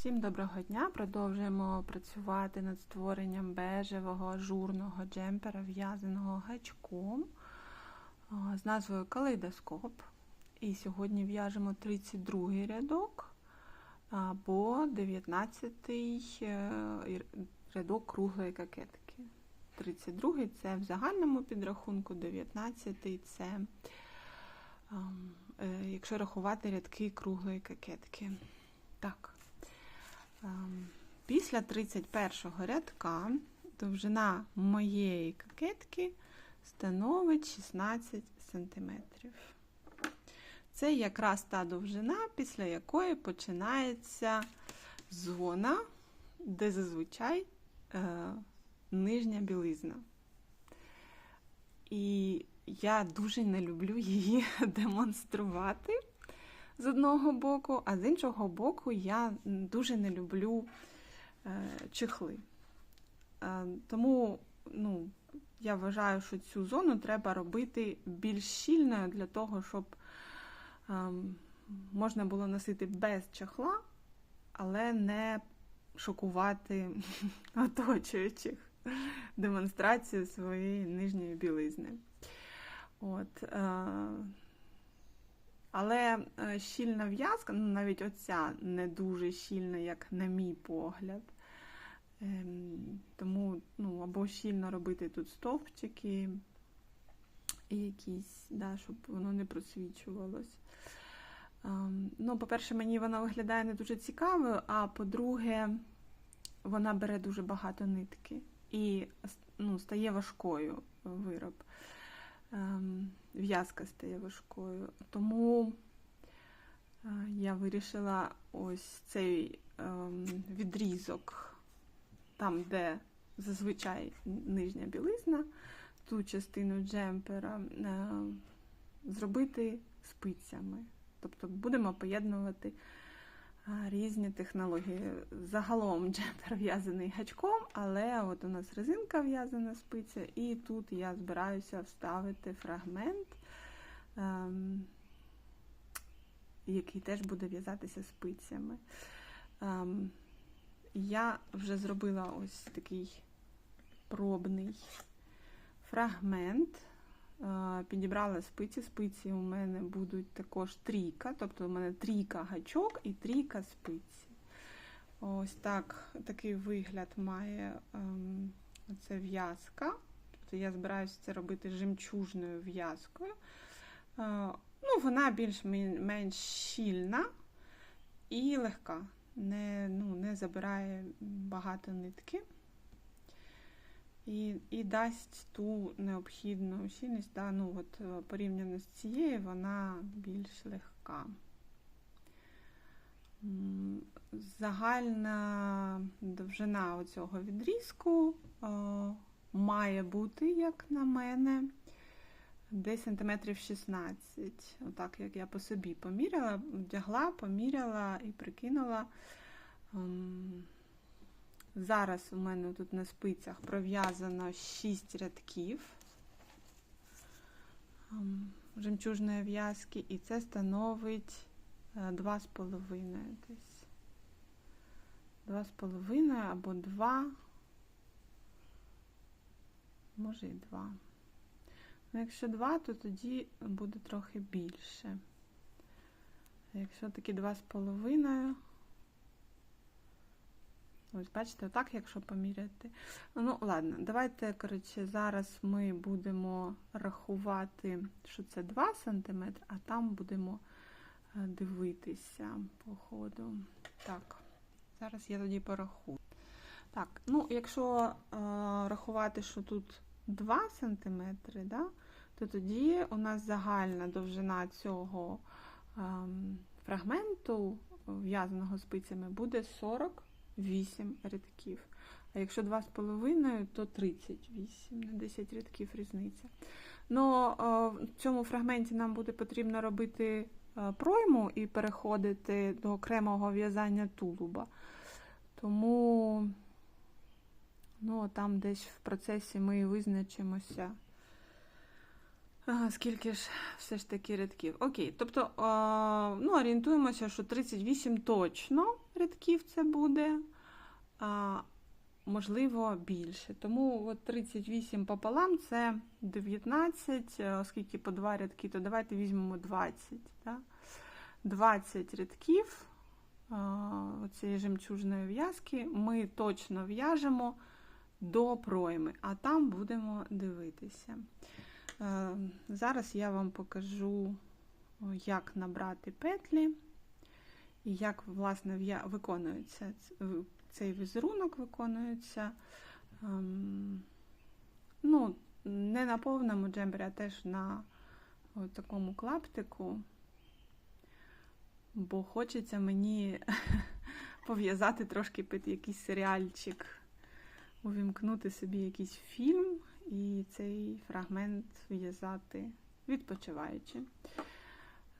Всім доброго дня! Продовжуємо працювати над створенням бежевого ажурного джемпера, в'язаного гачком з назвою Калейдоскоп. І сьогодні в'яжемо 32 рядок або 19 е, рядок круглої кокетки. 32 це в загальному підрахунку, 19 це е, якщо рахувати рядки круглої кокетки. Так. Після 31 рядка довжина моєї кокетки становить 16 см. Це якраз та довжина, після якої починається зона, де зазвичай е, нижня білизна. І я дуже не люблю її демонструвати з одного боку, а з іншого боку, я дуже не люблю чехли. Е, тому ну, я вважаю, що цю зону треба робити більш щільною для того, щоб е, можна було носити без чехла, але не шокувати оточуючих демонстрацію своєї нижньої білизни. От, але е, щільна в'язка, ну навіть оця не дуже щільна, як на мій погляд. Ем, тому ну, або щільно робити тут стовпчики якісь, да, щоб воно не просвічувалось. Ем, ну, По-перше, мені вона виглядає не дуже цікавою, а по-друге, вона бере дуже багато нитки і ну, стає важкою вироб. Ем, в'язка стає важкою. Тому е, я вирішила ось цей ем, відрізок, там, де зазвичай нижня білизна, ту частину джемпера, е, зробити спицями. Тобто будемо поєднувати різні технології. Загалом джемпер в'язаний гачком, але от у нас резинка в'язана спиця, і тут я збираюся вставити фрагмент, ем, який теж буде в'язатися спицями. Ем, я вже зробила ось такий пробний фрагмент. Підібрала спиці. Спиці у мене будуть також трійка, тобто у мене трійка гачок і трійка спиці. Ось так, такий вигляд має ем, в'язка. Тобто Я збираюся це робити жемчужною в'язкою. Е, ну, Вона більш-менш щільна і легка, не, ну, не забирає багато нитки і і дасть ту необхідну щільність, да, ну, от, е, порівняно з цією, вона більш легка. Загальна довжина цього відрізку о, е, має бути, як на мене, десь сантиметрів 16. Отак, як я по собі поміряла, вдягла, поміряла і прикинула. Зараз у мене тут на спицях пров'язано 6 рядків ем, жемчужної в'язки, і це становить 2,5 е, десь. 2,5 або 2, може і 2. Ну, якщо 2, то тоді буде трохи більше. Якщо такі 2,5, Ось, бачите, отак, якщо поміряти. Ну, ладно, давайте, коротше, зараз ми будемо рахувати, що це 2 см, а там будемо е, дивитися по ходу. Так, зараз я тоді порахую. Так, ну, якщо е, рахувати, що тут 2 см, да, то тоді у нас загальна довжина цього е, фрагменту, в'язаного спицями, буде 40 8 рядків. А якщо 2,5, то 38 на 10 рядків різниця. Но в цьому фрагменті нам буде потрібно робити пройму і переходити до окремого в'язання тулуба. Тому ну, там десь в процесі ми визначимося. Скільки ж все ж таки рядків? Окей, тобто ну, орієнтуємося, що 38 точно рядків це буде, а, можливо, більше. Тому от 38 пополам це 19, е, оскільки по два рядки, то давайте візьмемо 20. Да? 20 рядків цієї жемчужної в'язки ми точно в'яжемо до пройми, а там будемо дивитися. Е, зараз я вам покажу, як набрати петлі і як, власне, виконується цей візерунок виконується. Ем, ну, не на повному джембері, а теж на такому клаптику бо хочеться мені пов'язати трошки під якийсь серіальчик, увімкнути собі якийсь фільм і цей фрагмент в'язати відпочиваючи.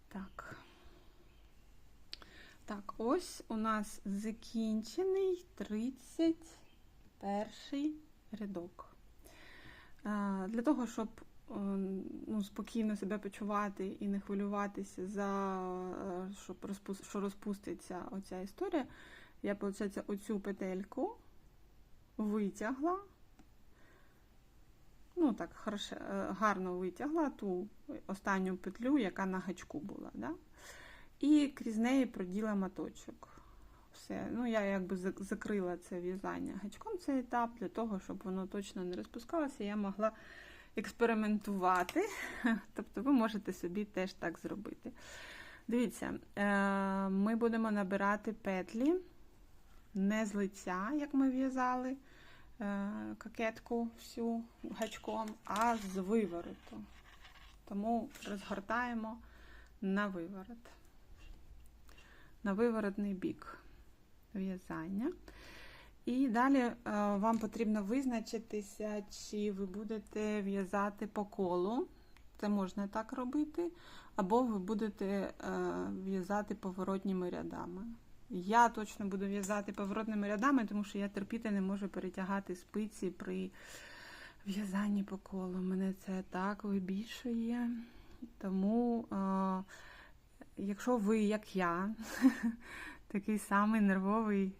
Так. Так, ось у нас закінчений 31 рядок. Для того, щоб ну, спокійно себе почувати і не хвилюватися за е, щоб розпу... що розпуститься оця історія, я, виходить, оцю петельку витягла. Ну, так, хорошо, е, гарно витягла ту останню петлю, яка на гачку була. Да? І крізь неї проділа маточок. Все. Ну, Я якби закрила це в'язання гачком цей етап, для того, щоб воно точно не розпускалося, я могла експериментувати. Тобто ви можете собі теж так зробити. Дивіться, е, ми будемо набирати петлі не з лиця, як ми в'язали е, кокетку всю гачком, а з вивороту. Тому розгортаємо на виворот, на виворотний бік в'язання. І далі е, вам потрібно визначитися, чи ви будете в'язати по колу. Це можна так робити, або ви будете е, в'язати поворотніми рядами. Я точно буду в'язати поворотними рядами, тому що я терпіти не можу перетягати спиці при в'язанні по колу. Мене це так вибільшує. Тому, е, якщо ви, як я, такий самий нервовий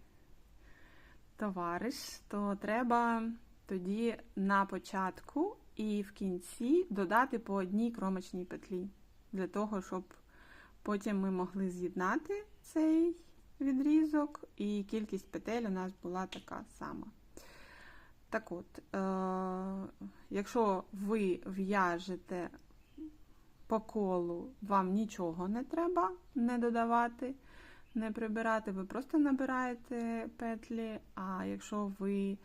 товариш, то треба тоді на початку і в кінці додати по одній кромочній петлі, для того, щоб потім ми могли з'єднати цей відрізок, і кількість петель у нас була така сама. Так от, е- якщо ви в'яжете по колу, вам нічого не треба не додавати не прибирати, ви просто набираєте петлі, а якщо ви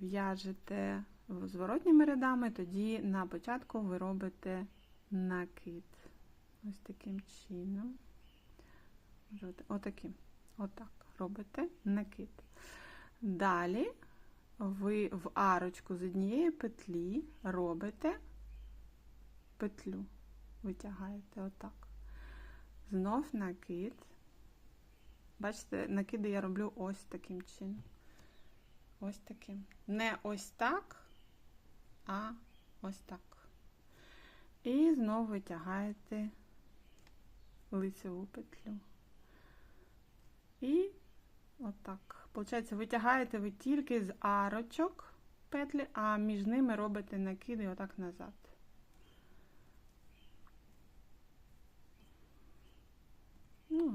в'яжете зворотніми рядами, тоді на початку ви робите накид. Ось таким чином. Отаким. Отак робите накид. Далі ви в арочку з однієї петлі робите петлю, витягаєте отак. Знов накид. Бачите, накиди я роблю ось таким чином. Ось таким. Не ось так, а ось так. І знову витягаєте лицеву петлю. І отак. Получається, витягаєте ви тільки з арочок петлі, а між ними робите накиди отак назад.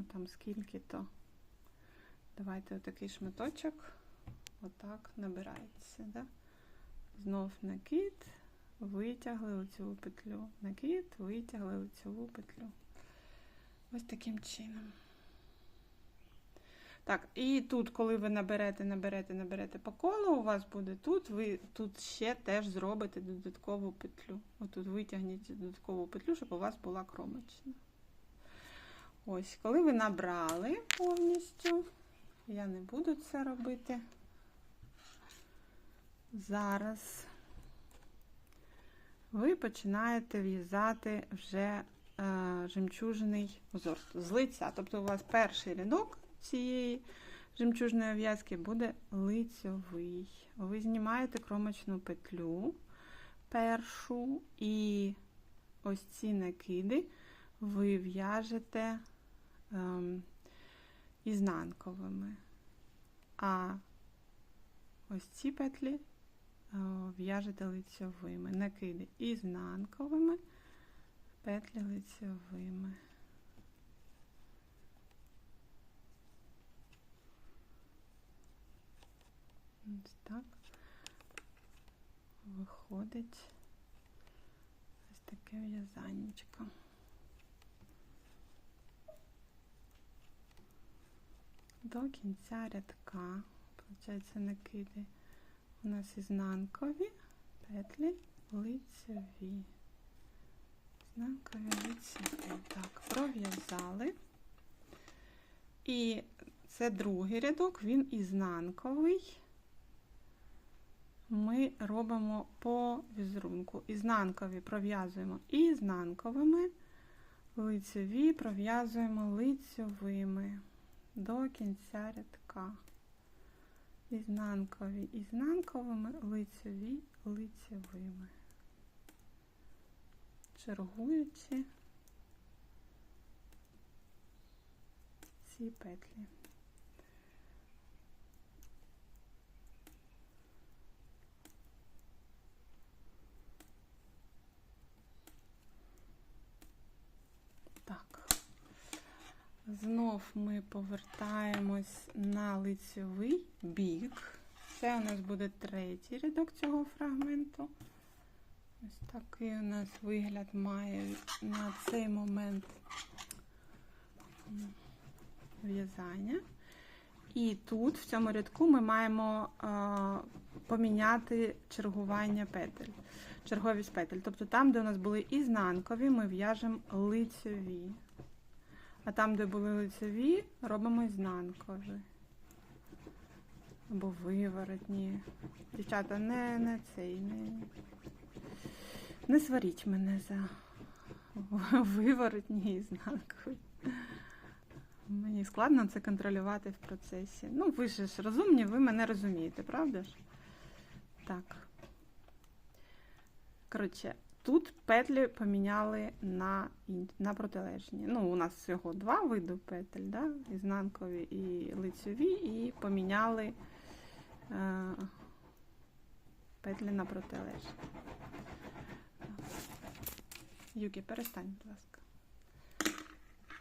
Там скільки-то. Давайте отакий шматочок, отак набирається. Да? Знов накид, витягли лицеву петлю. Накид, витягли лицеву петлю. Ось таким чином. Так, і тут, коли ви наберете, наберете, наберете по колу, у вас буде тут, ви тут ще теж зробите додаткову петлю. Отут витягніть додаткову петлю, щоб у вас була кромочна. Ось, коли ви набрали повністю, я не буду це робити. Зараз ви починаєте в'язати вже е, жемчужний узор з лиця. Тобто у вас перший рядок цієї жемчужної в'язки буде лицьовий. Ви знімаєте кромочну петлю першу, і ось ці накиди ви в'яжете ізнанковими. А ось ці петлі е, в'яжете лицьовими. Накиди ізнанковими, петлі лицьовими. Ось так виходить ось таке в'язанечко. До кінця рядка, виходить, накиди у нас ізнанкові петлі лицеві. Ізнанкові лицеві. Так, пров'язали. І це другий рядок, він ізнанковий. Ми робимо по візерунку. Ізнанкові пров'язуємо ізнанковими, лицеві пров'язуємо лицьовими до кінця рядка. Ізнанкові ізнанковими, лицеві лицевими. Чергуючи ці петлі. Так. Знов ми повертаємось на лицьовий бік. Це у нас буде третій рядок цього фрагменту. Ось такий у нас вигляд має на цей момент в'язання. І тут, в цьому рядку, ми маємо а, поміняти чергування петель, черговість петель. Тобто там, де у нас були ізнанкові, ми в'яжемо лицьові. А там, де були лицеві, робимо ізнанкові. Або виворотні. Дівчата, не, не цей, не, не сваріть мене за виворотні і. Мені складно це контролювати в процесі. Ну, ви ж розумні, ви мене розумієте, правда ж? Так. Коротше, тут петлі поміняли на на протилежні. Ну, у нас всього два види петель, да? ізнанкові і лицьові, і поміняли е, петлі на протилежні. Юкі, перестань, будь ласка.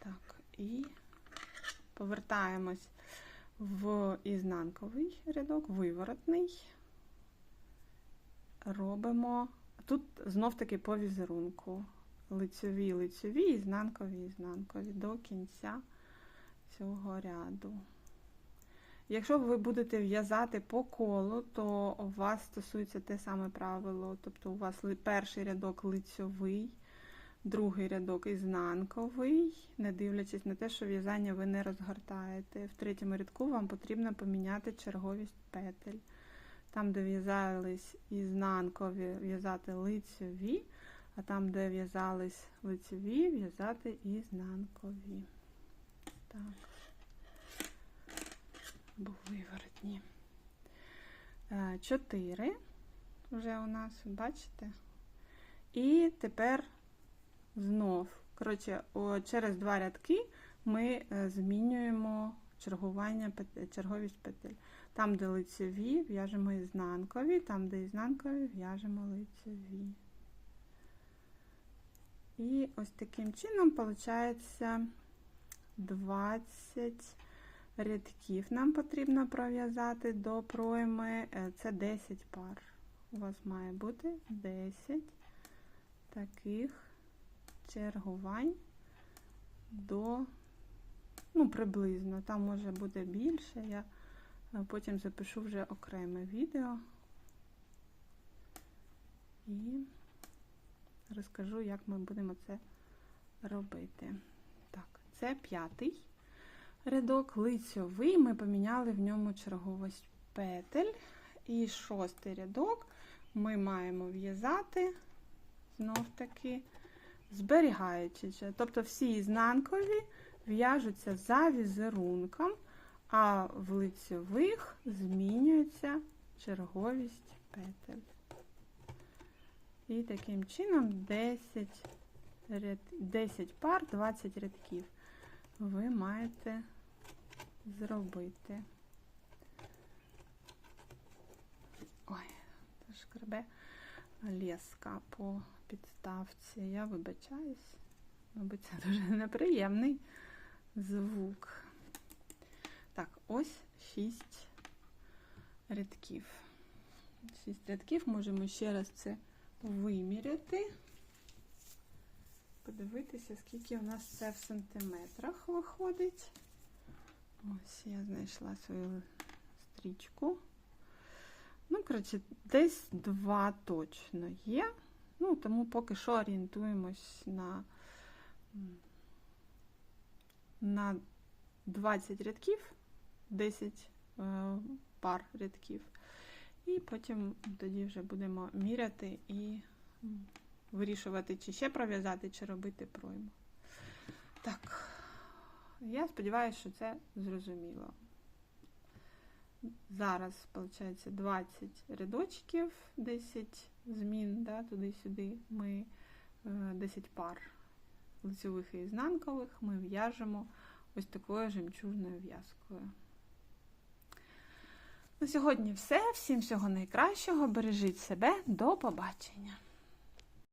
Так, і повертаємось в ізнанковий рядок, виворотний. Робимо. Тут знов-таки по візерунку. Лицьові, лицьові, ізнанкові, ізнанкові до кінця цього ряду. Якщо ви будете в'язати по колу, то у вас стосується те саме правило. Тобто у вас перший рядок лицьовий, другий рядок ізнанковий, не дивлячись на те, що в'язання ви не розгортаєте. В третьому рядку вам потрібно поміняти черговість петель. Там, де в'язались ізнанкові, в'язати лицьові, а там, де в'язались лицеві, в'язати ізнанкові. Так, або виворотні. Е, чотири вже у нас, бачите? І тепер знов, коротше, через два рядки ми е, змінюємо чергування, черговість петель. Там, де лицеві, в'яжемо ізнанкові, там, де ізнанкові, в'яжемо лицеві. І ось таким чином, виходить, 20 рядків нам потрібно пров'язати до пройми. Е, це 10 пар. У вас має бути 10 таких чергувань до, ну, приблизно, там може бути більше. Я Потім запишу вже окреме відео і розкажу, як ми будемо це робити. Так, це п'ятий рядок лицьовий, ми поміняли в ньому черговість петель. І шостий рядок ми маємо в'язати, знов-таки, зберігаючи. Тобто всі ізнанкові в'яжуться за візерунком а в лицьових змінюється черговість петель. І таким чином 10 10 пар, 20 рядків ви маєте зробити. Ой, це шкребе леска по підставці. Я вибачаюсь. Мабуть, це дуже неприємний звук. Так, ось шість рядків. Шість рядків можемо ще раз це виміряти. Подивитися, скільки у нас це в сантиметрах виходить. Ось я знайшла свою стрічку. Ну, коротше, десь два точно є. Ну, тому поки що орієнтуємось на, на 20 рядків, 10 е, пар рядків. І потім тоді вже будемо міряти і вирішувати, чи ще пров'язати, чи робити пройму. Так, я сподіваюся, що це зрозуміло. Зараз, виходить, 20 рядочків, 10 змін, да, туди-сюди. Ми е, 10 пар лицевих і ізнанкових ми в'яжемо ось такою жемчужною в'язкою. На сьогодні все. Всім всього найкращого. Бережіть себе. До побачення!